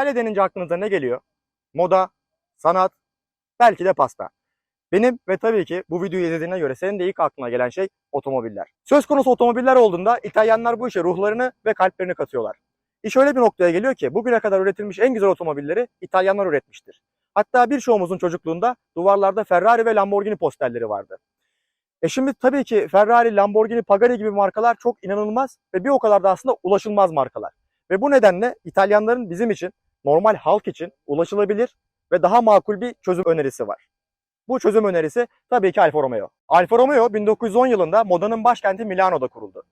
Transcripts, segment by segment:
İtalya denince aklınıza ne geliyor? Moda, sanat, belki de pasta. Benim ve tabii ki bu videoyu izlediğine göre senin de ilk aklına gelen şey otomobiller. Söz konusu otomobiller olduğunda İtalyanlar bu işe ruhlarını ve kalplerini katıyorlar. İş öyle bir noktaya geliyor ki bugüne kadar üretilmiş en güzel otomobilleri İtalyanlar üretmiştir. Hatta birçoğumuzun çocukluğunda duvarlarda Ferrari ve Lamborghini posterleri vardı. E şimdi tabii ki Ferrari, Lamborghini, Pagani gibi markalar çok inanılmaz ve bir o kadar da aslında ulaşılmaz markalar. Ve bu nedenle İtalyanların bizim için, normal halk için ulaşılabilir ve daha makul bir çözüm önerisi var. Bu çözüm önerisi tabii ki Alfa Romeo. Alfa Romeo 1910 yılında modanın başkenti Milano'da kuruldu.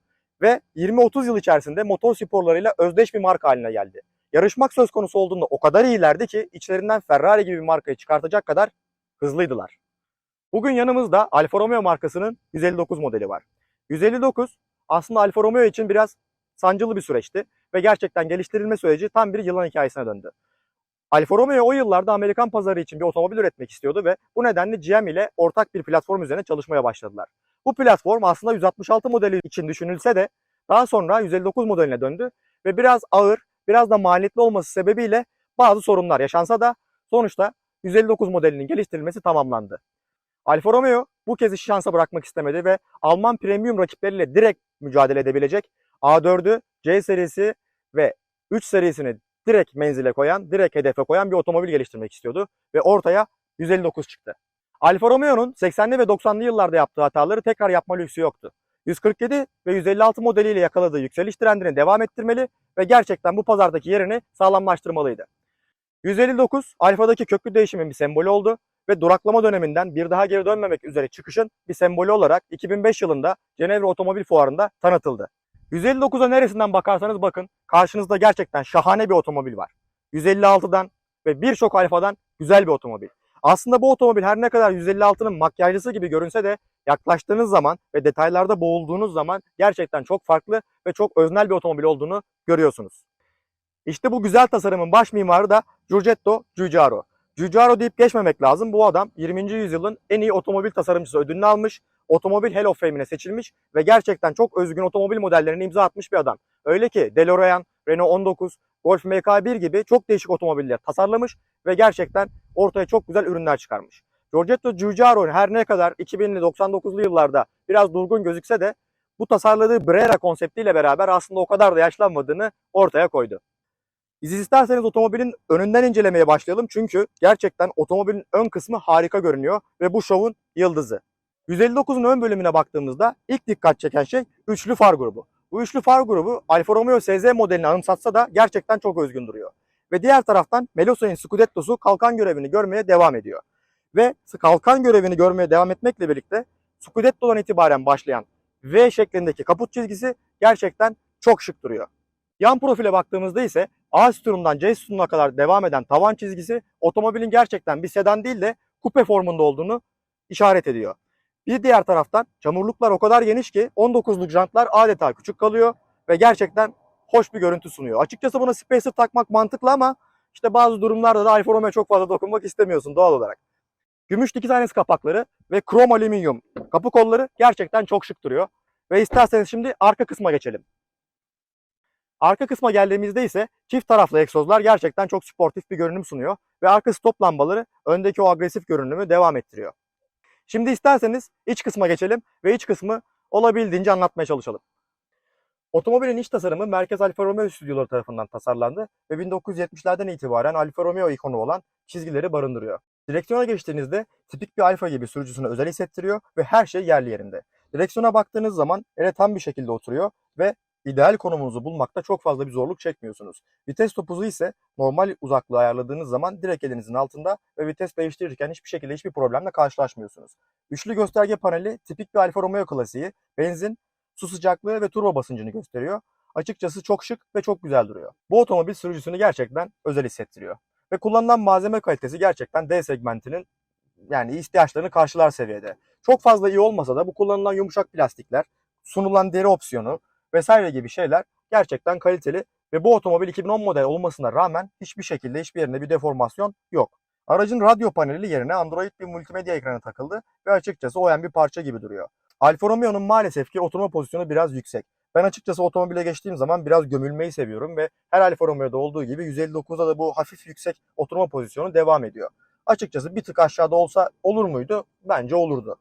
Ve 20-30 yıl içerisinde motor sporlarıyla özdeş bir marka haline geldi. Yarışmak söz konusu olduğunda o kadar iyilerdi ki içlerinden Ferrari gibi bir markayı çıkartacak kadar hızlıydılar. Bugün yanımızda Alfa Romeo markasının 159 modeli var. 159 aslında Alfa Romeo için biraz sancılı bir süreçti ve gerçekten geliştirilme süreci tam bir yılan hikayesine döndü. Alfa Romeo o yıllarda Amerikan pazarı için bir otomobil üretmek istiyordu ve bu nedenle GM ile ortak bir platform üzerine çalışmaya başladılar. Bu platform aslında 166 modeli için düşünülse de daha sonra 159 modeline döndü ve biraz ağır, biraz da maliyetli olması sebebiyle bazı sorunlar yaşansa da sonuçta 159 modelinin geliştirilmesi tamamlandı. Alfa Romeo bu kez işi şansa bırakmak istemedi ve Alman premium rakipleriyle direkt mücadele edebilecek A4'ü, C serisi ve 3 serisini direkt menzile koyan, direkt hedefe koyan bir otomobil geliştirmek istiyordu ve ortaya 159 çıktı. Alfa Romeo'nun 80'li ve 90'lı yıllarda yaptığı hataları tekrar yapma lüksü yoktu. 147 ve 156 modeliyle yakaladığı yükseliş trendini devam ettirmeli ve gerçekten bu pazardaki yerini sağlamlaştırmalıydı. 159 Alfa'daki köklü değişimin bir sembolü oldu ve duraklama döneminden bir daha geri dönmemek üzere çıkışın bir sembolü olarak 2005 yılında Cenevre Otomobil Fuarı'nda tanıtıldı. 159'a neresinden bakarsanız bakın karşınızda gerçekten şahane bir otomobil var. 156'dan ve birçok Alfa'dan güzel bir otomobil. Aslında bu otomobil her ne kadar 156'nın makyajlısı gibi görünse de yaklaştığınız zaman ve detaylarda boğulduğunuz zaman gerçekten çok farklı ve çok öznel bir otomobil olduğunu görüyorsunuz. İşte bu güzel tasarımın baş mimarı da Giorgetto Giugiaro. Giugiaro deyip geçmemek lazım. Bu adam 20. yüzyılın en iyi otomobil tasarımcısı ödülünü almış, Otomobil Hall of Fame'ine seçilmiş ve gerçekten çok özgün otomobil modellerine imza atmış bir adam. Öyle ki DeLorean, Renault 19, Golf MK1 gibi çok değişik otomobiller tasarlamış ve gerçekten ortaya çok güzel ürünler çıkarmış. Giorgetto Giugiaro her ne kadar 2000'li 99'lu yıllarda biraz durgun gözükse de bu tasarladığı Brera konseptiyle beraber aslında o kadar da yaşlanmadığını ortaya koydu. İz isterseniz otomobilin önünden incelemeye başlayalım çünkü gerçekten otomobilin ön kısmı harika görünüyor ve bu şovun yıldızı. 159'un ön bölümüne baktığımızda ilk dikkat çeken şey üçlü far grubu. Bu üçlü far grubu Alfa Romeo SZ modelini anımsatsa da gerçekten çok özgün duruyor. Ve diğer taraftan Melosa'nın Scudetto'su kalkan görevini görmeye devam ediyor. Ve kalkan görevini görmeye devam etmekle birlikte Scudetto'dan itibaren başlayan V şeklindeki kaput çizgisi gerçekten çok şık duruyor. Yan profile baktığımızda ise A sütunundan C sütununa kadar devam eden tavan çizgisi otomobilin gerçekten bir sedan değil de kupe formunda olduğunu işaret ediyor. Bir diğer taraftan çamurluklar o kadar geniş ki 19'luk jantlar adeta küçük kalıyor ve gerçekten hoş bir görüntü sunuyor. Açıkçası buna spacer takmak mantıklı ama işte bazı durumlarda da Alfa Romeo çok fazla dokunmak istemiyorsun doğal olarak. Gümüş dikiz kapakları ve krom alüminyum kapı kolları gerçekten çok şık duruyor. Ve isterseniz şimdi arka kısma geçelim. Arka kısma geldiğimizde ise çift taraflı egzozlar gerçekten çok sportif bir görünüm sunuyor ve arka stop lambaları öndeki o agresif görünümü devam ettiriyor. Şimdi isterseniz iç kısma geçelim ve iç kısmı olabildiğince anlatmaya çalışalım. Otomobilin iç tasarımı Merkez Alfa Romeo stüdyoları tarafından tasarlandı ve 1970'lerden itibaren Alfa Romeo ikonu olan çizgileri barındırıyor. Direksiyona geçtiğinizde tipik bir Alfa gibi sürücüsüne özel hissettiriyor ve her şey yerli yerinde. Direksiyona baktığınız zaman ele tam bir şekilde oturuyor ve ideal konumunuzu bulmakta çok fazla bir zorluk çekmiyorsunuz. Vites topuzu ise normal uzaklığı ayarladığınız zaman direkt elinizin altında ve vites değiştirirken hiçbir şekilde hiçbir problemle karşılaşmıyorsunuz. Üçlü gösterge paneli tipik bir Alfa Romeo klasiği, benzin, su sıcaklığı ve turbo basıncını gösteriyor. Açıkçası çok şık ve çok güzel duruyor. Bu otomobil sürücüsünü gerçekten özel hissettiriyor. Ve kullanılan malzeme kalitesi gerçekten D segmentinin yani ihtiyaçlarını karşılar seviyede. Çok fazla iyi olmasa da bu kullanılan yumuşak plastikler, sunulan deri opsiyonu vesaire gibi şeyler gerçekten kaliteli ve bu otomobil 2010 model olmasına rağmen hiçbir şekilde hiçbir yerinde bir deformasyon yok. Aracın radyo paneli yerine Android bir multimedya ekranı takıldı ve açıkçası oyan bir parça gibi duruyor. Alfa Romeo'nun maalesef ki oturma pozisyonu biraz yüksek Ben açıkçası otomobile geçtiğim zaman biraz gömülmeyi seviyorum ve her Alfa Romeo'da olduğu gibi 159'da da bu hafif yüksek oturma pozisyonu devam ediyor. Açıkçası bir tık aşağıda olsa olur muydu? Bence olurdu.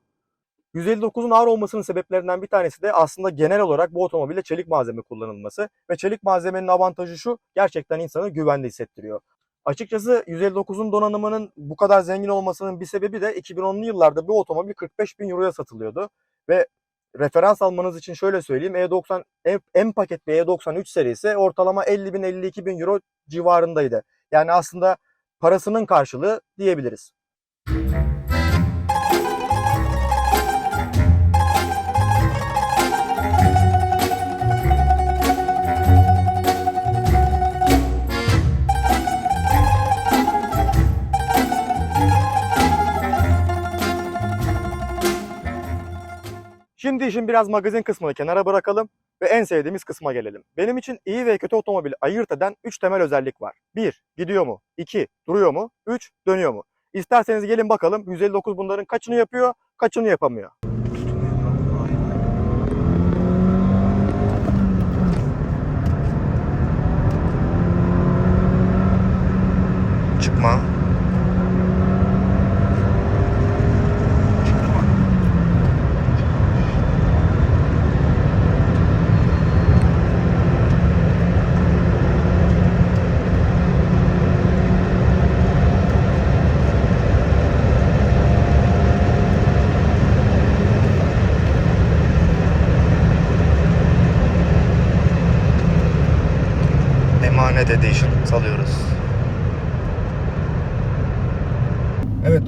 159'un ağır olmasının sebeplerinden bir tanesi de aslında genel olarak bu otomobilde çelik malzeme kullanılması ve çelik malzemenin avantajı şu gerçekten insanı güvende hissettiriyor. Açıkçası 159'un donanımının bu kadar zengin olmasının bir sebebi de 2010'lu yıllarda bu otomobil 45 bin euroya satılıyordu ve referans almanız için şöyle söyleyeyim E90 en, en paketli E93 serisi ortalama 50 bin 52 bin euro civarındaydı. Yani aslında parasının karşılığı diyebiliriz. Şimdi işin biraz magazin kısmını kenara bırakalım ve en sevdiğimiz kısma gelelim. Benim için iyi ve kötü otomobili ayırt eden 3 temel özellik var. 1. Gidiyor mu? 2. Duruyor mu? 3. Dönüyor mu? İsterseniz gelin bakalım 159 bunların kaçını yapıyor, kaçını yapamıyor.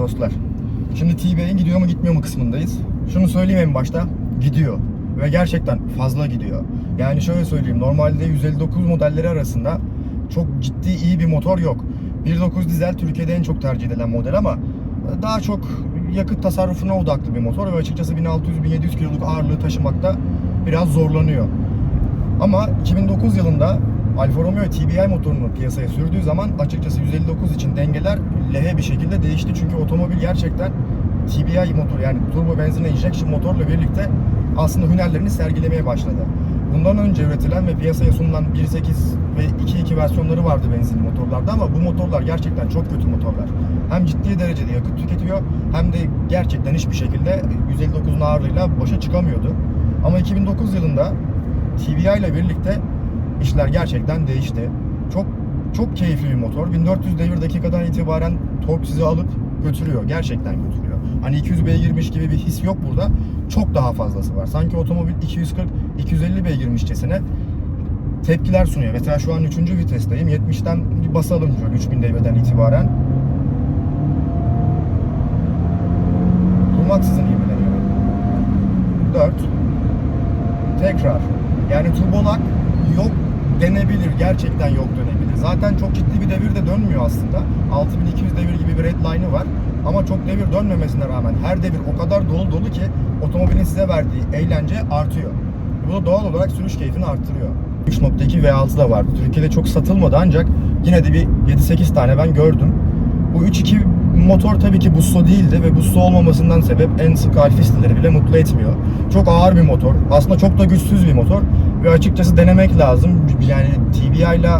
Dostlar. Şimdi T-Bay'in gidiyor mu gitmiyor mu kısmındayız. Şunu söyleyeyim en başta. Gidiyor. Ve gerçekten fazla gidiyor. Yani şöyle söyleyeyim. Normalde 159 modelleri arasında çok ciddi iyi bir motor yok. 1.9 dizel Türkiye'de en çok tercih edilen model ama daha çok yakıt tasarrufuna odaklı bir motor ve açıkçası 1600-1700 kiloluk ağırlığı taşımakta biraz zorlanıyor. Ama 2009 yılında Alfa Romeo TBI motorunu piyasaya sürdüğü zaman açıkçası 159 için dengeler lehe bir şekilde değişti. Çünkü otomobil gerçekten TBI motor yani turbo benzin injection motorla birlikte aslında hünerlerini sergilemeye başladı. Bundan önce üretilen ve piyasaya sunulan 1.8 ve 2.2 versiyonları vardı benzinli motorlarda ama bu motorlar gerçekten çok kötü motorlar. Hem ciddi derecede yakıt tüketiyor hem de gerçekten hiçbir şekilde 159'un ağırlığıyla başa çıkamıyordu. Ama 2009 yılında TBI ile birlikte işler gerçekten değişti. Çok çok keyifli bir motor. 1400 devir dakikadan itibaren tork sizi alıp götürüyor. Gerçekten götürüyor. Hani 200 beygirmiş gibi bir his yok burada. Çok daha fazlası var. Sanki otomobil 240-250 beygirmişçesine tepkiler sunuyor. Mesela şu an 3. vitesteyim. 70'ten bir basalım şöyle 3000 devirden itibaren. Durmaksızın ivmeleniyor. 4 Tekrar. Yani turbolak yok denebilir. Gerçekten yok denebilir. Zaten çok ciddi bir devir de dönmüyor aslında. 6200 devir gibi bir redline'ı var. Ama çok devir dönmemesine rağmen her devir o kadar dolu dolu ki otomobilin size verdiği eğlence artıyor. Bu da doğal olarak sürüş keyfini arttırıyor. 3.2 V6 da vardı. Türkiye'de çok satılmadı ancak yine de bir 7-8 tane ben gördüm. Bu 3.2 motor tabii ki Busso değildi ve Busso olmamasından sebep en sık alfisteleri bile mutlu etmiyor. Çok ağır bir motor. Aslında çok da güçsüz bir motor ve açıkçası denemek lazım. Yani TBI ile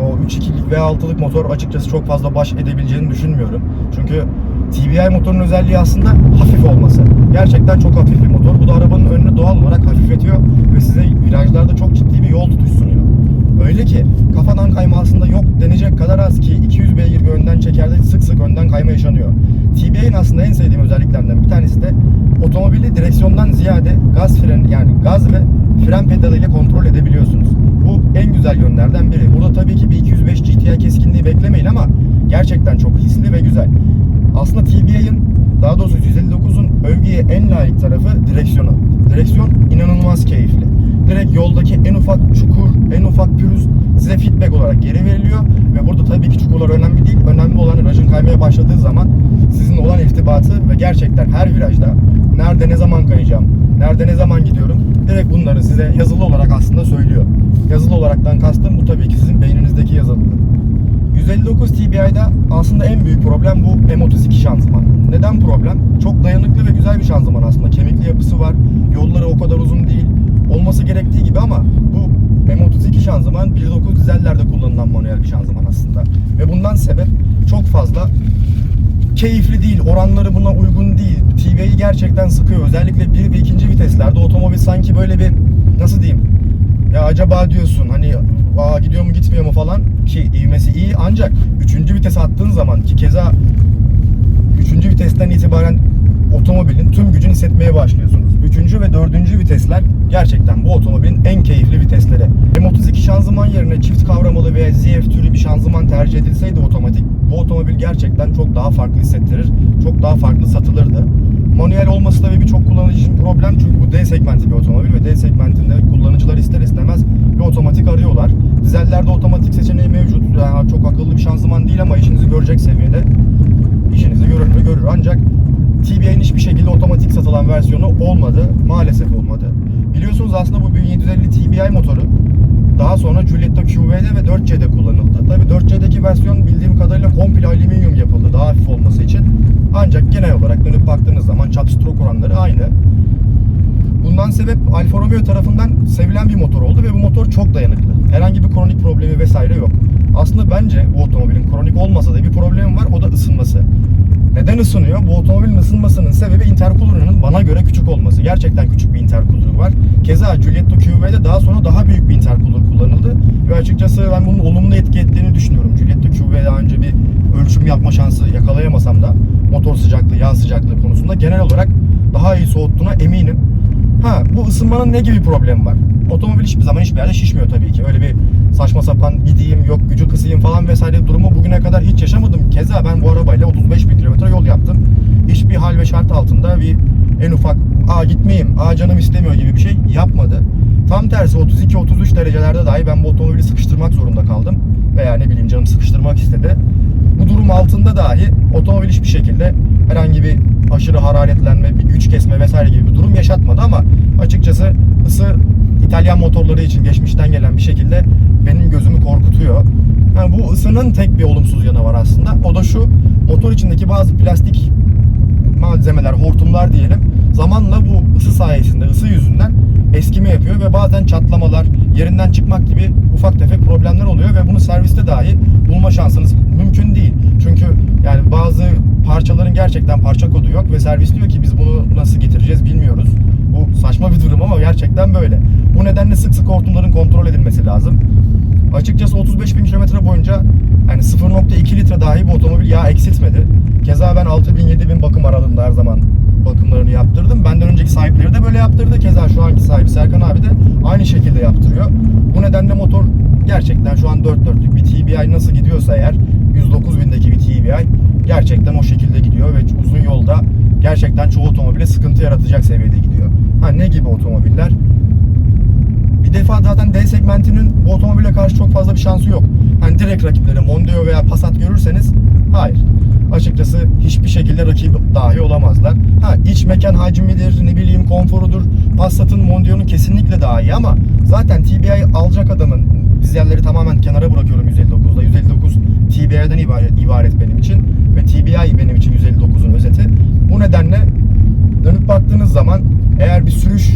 o 3.2'lik V6'lık motor açıkçası çok fazla baş edebileceğini düşünmüyorum. Çünkü TBI motorun özelliği aslında hafif olması. Gerçekten çok hafif bir motor. Bu da arabanın önünü doğal olarak hafifletiyor ve size virajlarda çok ciddi bir yol tutuş sunuyor. Öyle ki kafadan kayma aslında yok denecek kadar az ki 200 beygir bir önden çekerde sık sık önden kayma yaşanıyor. TBI'nin aslında en sevdiğim özelliklerinden bir tanesi de otomobili direksiyondan ziyade gaz fren yani gaz ve fren pedalı ile kontrol edebiliyorsunuz. En güzel yönlerden biri. Burada tabii ki bir 205 GTI keskinliği beklemeyin ama gerçekten çok hisli ve güzel. Aslında TBI'nin daha doğrusu 159'un övgüye en layık tarafı direksiyonu. Direksiyon inanılmaz keyifli. Direkt yoldaki en ufak çukur, en ufak pürüz size feedback olarak geri veriliyor. Ve burada tabii ki çukurlar önemli değil. Önemli olan aracın kaymaya başladığı zaman sizin olan irtibatı ve gerçekten her virajda nerede ne zaman kayacağım, nerede ne zaman gidiyorum direkt bunları size yazılı olarak aslında söylüyor. Yazılı olaraktan kastım bu tabii ki sizin beyninizdeki yazılılık. 159 TBI'da aslında en büyük problem bu M32 şanzıman. Neden problem? Çok dayanıklı ve güzel bir şanzıman aslında. Kemikli yapısı var. Yolları o kadar uzun değil. olması gerektiği gibi ama bu M32 şanzıman 1.9 dizellerde kullanılan manuel bir şanzıman aslında. Ve bundan sebep çok fazla keyifli değil, oranları buna uygun değil. TV'yi gerçekten sıkıyor. Özellikle bir ve ikinci viteslerde otomobil sanki böyle bir nasıl diyeyim? Ya acaba diyorsun hani aa gidiyor mu gitmiyor mu falan ki ivmesi iyi ancak üçüncü vites attığın zaman ki keza üçüncü vitesten itibaren otomobilin tüm gücünü hissetmeye başlıyorsunuz. Üçüncü ve dördüncü vitesler gerçekten bu otomobilin en keyifli vitesleri. M32 şanzıman yerine çift kavramalı veya ZF türü bir şanzıman tercih edilseydi otomatik bu otomobil gerçekten çok daha farklı hissettirir. Çok daha farklı satılırdı. Manuel olması ve birçok kullanıcı için problem çünkü bu D segmenti bir otomobil ve D segmentinde kullanıcılar ister istemez bir otomatik arıyorlar. Dizellerde otomatik seçeneği mevcut. Yani çok akıllı bir şanzıman değil ama işinizi görecek seviyede işinizi görür mü görür. Ancak TBI'nin hiçbir şekilde otomatik satılan versiyonu olmadı. Maalesef olmadı. Biliyorsunuz aslında bu 1750 TBI motoru daha sonra Giulietta QV'de ve 4C'de kullanıldı. Tabi 4C'deki versiyon bildiğim kadarıyla komple alüminyum yapıldı daha hafif olması için. Ancak genel olarak dönüp baktığınız zaman çap stroke oranları aynı. Bundan sebep Alfa Romeo tarafından sevilen bir motor oldu ve bu motor çok dayanıklı. Herhangi bir kronik problemi vesaire yok. Aslında bence bu otomobilin kronik olmasa da bir problemi var o da ısınması. Neden ısınıyor? Bu otomobilin ısınmasının sebebi intercooler'ının bana göre küçük olması. Gerçekten küçük bir intercooler var. Keza Giulietto QV'de daha sonra daha büyük bir intercooler kullanıldı. Ve açıkçası ben bunun olumlu etki ettiğini düşünüyorum. Giulietto QV daha önce bir ölçüm yapma şansı yakalayamasam da motor sıcaklığı, yağ sıcaklığı konusunda genel olarak daha iyi soğuttuğuna eminim. Ha bu ısınmanın ne gibi problemi var? Otomobil hiçbir zaman hiçbir yerde şişmiyor tabii ki. Öyle bir saçma sapan gideyim yok gücü kısayım falan vesaire durumu bugüne kadar hiç yaşamadım. Keza ben bu arabayla 35 bin kilometre yol yaptım. Hiçbir hal ve şart altında bir en ufak aa gitmeyeyim, aa canım istemiyor gibi bir şey yapmadı. Tam tersi 32-33 derecelerde dahi ben bu otomobili sıkıştırmak zorunda kaldım. Veya ne bileyim canım sıkıştırmak istedi. Bu durum altında dahi otomobil hiçbir şekilde herhangi bir aşırı hararetlenme, bir güç kesme vesaire gibi bir durum yaşatmadı ama açıkçası ısı İtalyan motorları için geçmişten gelen bir şekilde benim gözümü korkutuyor. Isının tek bir olumsuz yanı var aslında. O da şu, motor içindeki bazı plastik malzemeler, hortumlar diyelim zamanla bu ısı sayesinde, ısı yüzünden eskime yapıyor ve bazen çatlamalar, yerinden çıkmak gibi ufak tefek problemler oluyor ve bunu serviste dahi bulma şansınız mümkün değil. Çünkü yani bazı parçaların gerçekten parça kodu yok ve servis diyor ki biz bunu nasıl getireceğiz bilmiyoruz. Bu saçma bir durum ama gerçekten böyle. Bu nedenle sık sık hortumların kontrol edilmesi lazım. Açıkçası 35 bin kilometre boyunca yani 0.2 litre dahi bu otomobil yağ eksiltmedi. Keza ben 6 bin 7 bin bakım aralığında her zaman bakımlarını yaptırdım. Benden önceki sahipleri de böyle yaptırdı. Keza şu anki sahibi Serkan abi de aynı şekilde yaptırıyor. Bu nedenle motor gerçekten şu an 4 dörtlük bir TBI nasıl gidiyorsa eğer 109 bindeki bir TBI gerçekten o şekilde gidiyor ve uzun yolda gerçekten çoğu otomobile sıkıntı yaratacak seviyede gidiyor. Ha ne gibi otomobiller? Bir defa zaten D segmentinin bu otomobile karşı çok fazla bir şansı yok. Hani direkt rakipleri Mondeo veya Passat görürseniz hayır. Açıkçası hiçbir şekilde rakip dahi olamazlar. Ha iç mekan hacmidir, ne bileyim konforudur. Passat'ın Mondeo'nun kesinlikle daha iyi ama zaten TBI alacak adamın biz yerleri tamamen kenara bırakıyorum 159'da. 159 TBI'den ibaret, ibaret benim için ve TBI benim için 159'un özeti. Bu nedenle dönüp baktığınız zaman eğer bir sürüş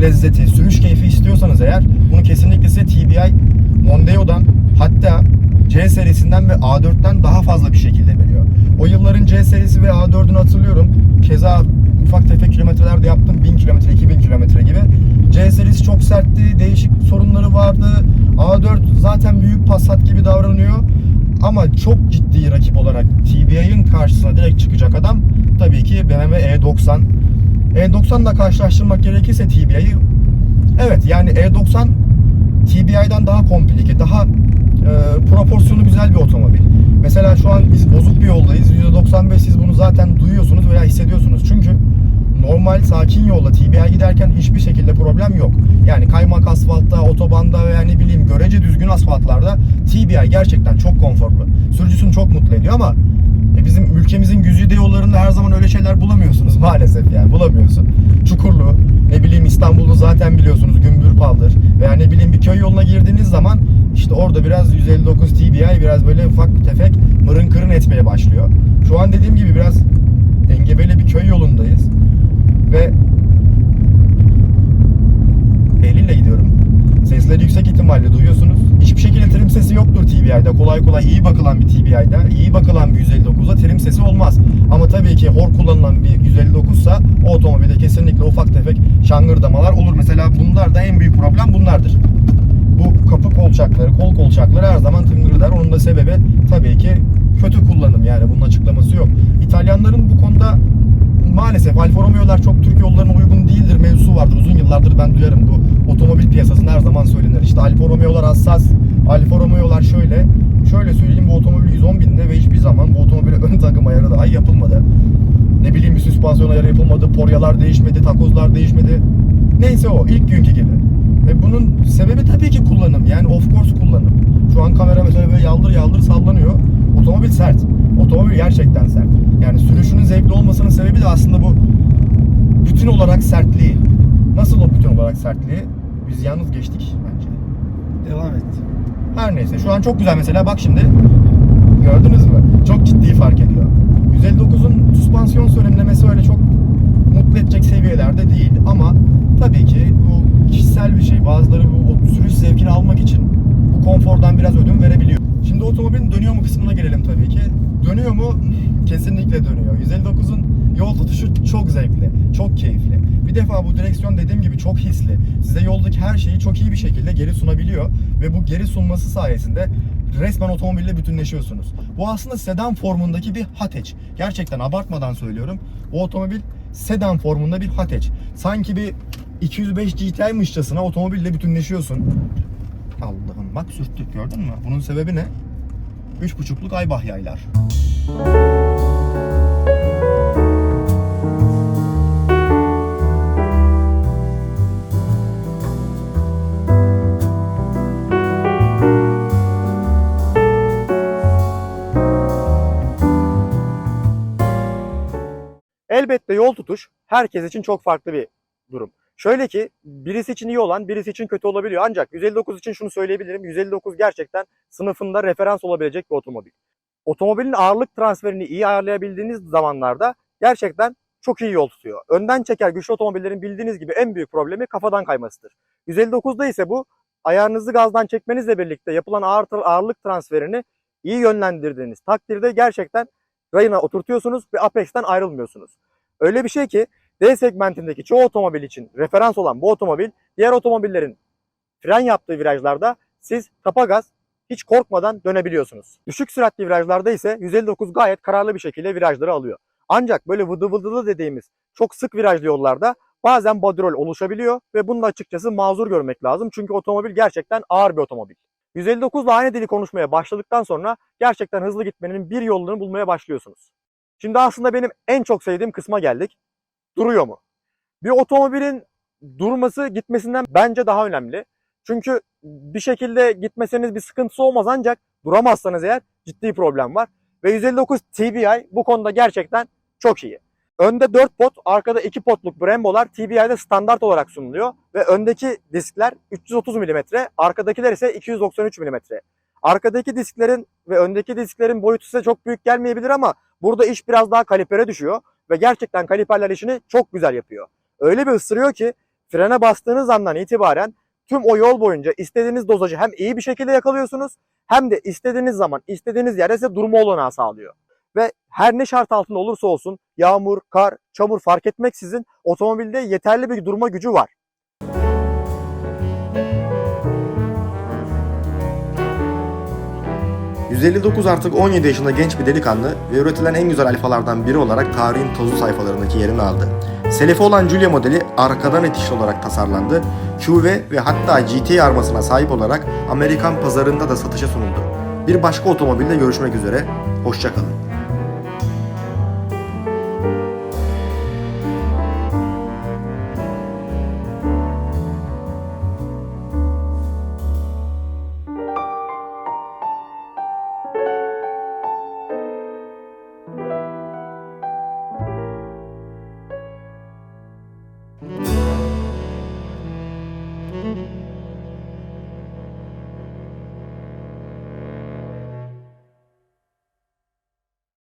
lezzeti, sürüş keyfi istiyorsanız eğer bunu kesinlikle size TBI Mondeo'dan hatta C serisinden ve A4'ten daha fazla bir şekilde veriyor. O yılların C serisi ve A4'ünü hatırlıyorum. Keza ufak tefek kilometrelerde yaptım. 1000 kilometre, 2000 kilometre gibi. C serisi çok sertti. Değişik sorunları vardı. A4 zaten büyük Passat gibi davranıyor. Ama çok ciddi rakip olarak TBI'nin karşısına direkt çıkacak adam tabii ki BMW E90. E90'la karşılaştırmak gerekirse TBI'yi evet yani E90 TBI'den daha komplike, daha e, proporsiyonu güzel bir otomobil. Mesela şu an biz bozuk bir yoldayız. %95 siz bunu zaten duyuyorsunuz veya hissediyorsunuz. Çünkü normal sakin yolda TBI giderken hiçbir şekilde problem yok. Yani kaymak asfaltta, otobanda veya ne bileyim görece düzgün asfaltlarda TBI gerçekten çok konforlu. Sürücüsünü çok mutlu ediyor ama e, bizim ülkemizin güzide yollarında her zaman öyle şeyler bulamıyorsunuz maalesef yani bulamıyorsun. Çukurlu, ne bileyim İstanbul'da zaten biliyorsunuz gümbür paldır veya ne bileyim bir köy yoluna girdiğiniz zaman işte orada biraz 159 TBI biraz böyle ufak tefek mırın kırın etmeye başlıyor. Şu an dediğim gibi biraz engebeli bir köy yolundayız ve ehliyle gidiyorum. Sesleri yüksek ihtimalle duyuyorsunuz. Hiçbir şekilde trim sesi yoktur TBI'de. Kolay kolay iyi bakılan bir TBI'de, iyi bakılan bir 159'da trim sesi olmaz. Ama tabii ki hor kullanılan bir 159 ise o otomobilde kesinlikle ufak tefek şangırdamalar olur. Mesela bunlar da en büyük problem bunlardır. Bu kapı kolçakları, kol kolçakları her zaman tıngırdar. Onun da sebebi tabii ki kötü kullanım yani bunun açıklaması yok. İtalyanların bu konuda maalesef Alfa Romeo'lar çok Türk yollarına uygun değildir mevzusu vardır. Uzun yıllardır ben duyarım bu otomobil piyasasında her zaman söylenir. İşte Alfa Romeo'lar hassas, Alfa Romeo'lar şöyle. Şöyle söyleyeyim bu otomobil 110 binde ve hiçbir zaman bu otomobile ön takım ayarı dahi yapılmadı. Ne bileyim süspansiyon ayarı yapılmadı, poryalar değişmedi, takozlar değişmedi. Neyse o ilk günkü gibi. Ve bunun sebebi tabii ki kullanım. Yani of course kullanım. Şu an kamera mesela böyle yaldır yaldır sallanıyor. Otomobil sert. Otomobil gerçekten sert. Yani sürüşünün zevkli olmasının sebebi de aslında bu bütün olarak sertliği. Nasıl o bütün olarak sertliği? Biz yalnız geçtik bence. Devam et. Her neyse şu an çok güzel mesela bak şimdi. Gördünüz mü? Çok ciddi fark ediyor. 159'un süspansiyon sönümlemesi öyle çok mutlu edecek seviyelerde değil ama tabii ki bu kişisel bir şey. Bazıları bu sürüş zevkini almak için bu konfordan biraz ödün verebiliyor. Şimdi otomobilin dönüyor mu kısmına gelelim tabii ki. Dönüyor mu? Kesinlikle dönüyor. 159'un yol tutuşu çok zevkli, çok keyifli. Bir defa bu direksiyon dediğim gibi çok hisli. Size yoldaki her şeyi çok iyi bir şekilde geri sunabiliyor ve bu geri sunması sayesinde resmen otomobille bütünleşiyorsunuz. Bu aslında sedan formundaki bir hatch. Gerçekten abartmadan söylüyorum. Bu otomobil sedan formunda bir hatch. Sanki bir 205 GTI'mışçasına otomobille bütünleşiyorsun. Allah'ım bak sürttük gördün mü? Bunun sebebi ne? 3.5'luk Aybah yaylar. Elbette yol tutuş herkes için çok farklı bir durum. Şöyle ki birisi için iyi olan birisi için kötü olabiliyor. Ancak 159 için şunu söyleyebilirim. 159 gerçekten sınıfında referans olabilecek bir otomobil. Otomobilin ağırlık transferini iyi ayarlayabildiğiniz zamanlarda gerçekten çok iyi yol tutuyor. Önden çeker güçlü otomobillerin bildiğiniz gibi en büyük problemi kafadan kaymasıdır. 159'da ise bu ayağınızı gazdan çekmenizle birlikte yapılan ağır, ağırlık transferini iyi yönlendirdiğiniz takdirde gerçekten rayına oturtuyorsunuz ve Apex'ten ayrılmıyorsunuz. Öyle bir şey ki D segmentindeki çoğu otomobil için referans olan bu otomobil diğer otomobillerin fren yaptığı virajlarda siz tapa gaz hiç korkmadan dönebiliyorsunuz. Düşük süratli virajlarda ise 159 gayet kararlı bir şekilde virajları alıyor. Ancak böyle vıdı vıdılı dediğimiz çok sık virajlı yollarda bazen bodrol oluşabiliyor ve bunu da açıkçası mazur görmek lazım. Çünkü otomobil gerçekten ağır bir otomobil. 159 ile aynı dili konuşmaya başladıktan sonra gerçekten hızlı gitmenin bir yolunu bulmaya başlıyorsunuz. Şimdi aslında benim en çok sevdiğim kısma geldik. Duruyor mu? Bir otomobilin durması gitmesinden bence daha önemli. Çünkü bir şekilde gitmeseniz bir sıkıntısı olmaz ancak duramazsanız eğer ciddi problem var. Ve 159 TBI bu konuda gerçekten çok iyi. Önde 4 pot, arkada 2 potluk Brembo'lar TBI'de standart olarak sunuluyor. Ve öndeki diskler 330 mm, arkadakiler ise 293 mm. Arkadaki disklerin ve öndeki disklerin boyutu size çok büyük gelmeyebilir ama burada iş biraz daha kalipere düşüyor. Ve gerçekten kaliperler işini çok güzel yapıyor. Öyle bir ısırıyor ki frene bastığınız andan itibaren tüm o yol boyunca istediğiniz dozajı hem iyi bir şekilde yakalıyorsunuz hem de istediğiniz zaman istediğiniz yerde size durma olanağı sağlıyor. Ve her ne şart altında olursa olsun yağmur, kar, çamur fark etmeksizin otomobilde yeterli bir durma gücü var. ...159 artık 17 yaşında genç bir delikanlı ve üretilen en güzel alfalardan biri olarak tarihin tozlu sayfalarındaki yerini aldı. Selefi olan Giulia modeli arkadan itişli olarak tasarlandı. QV ve hatta GT armasına sahip olarak Amerikan pazarında da satışa sunuldu. Bir başka otomobilde görüşmek üzere, hoşçakalın.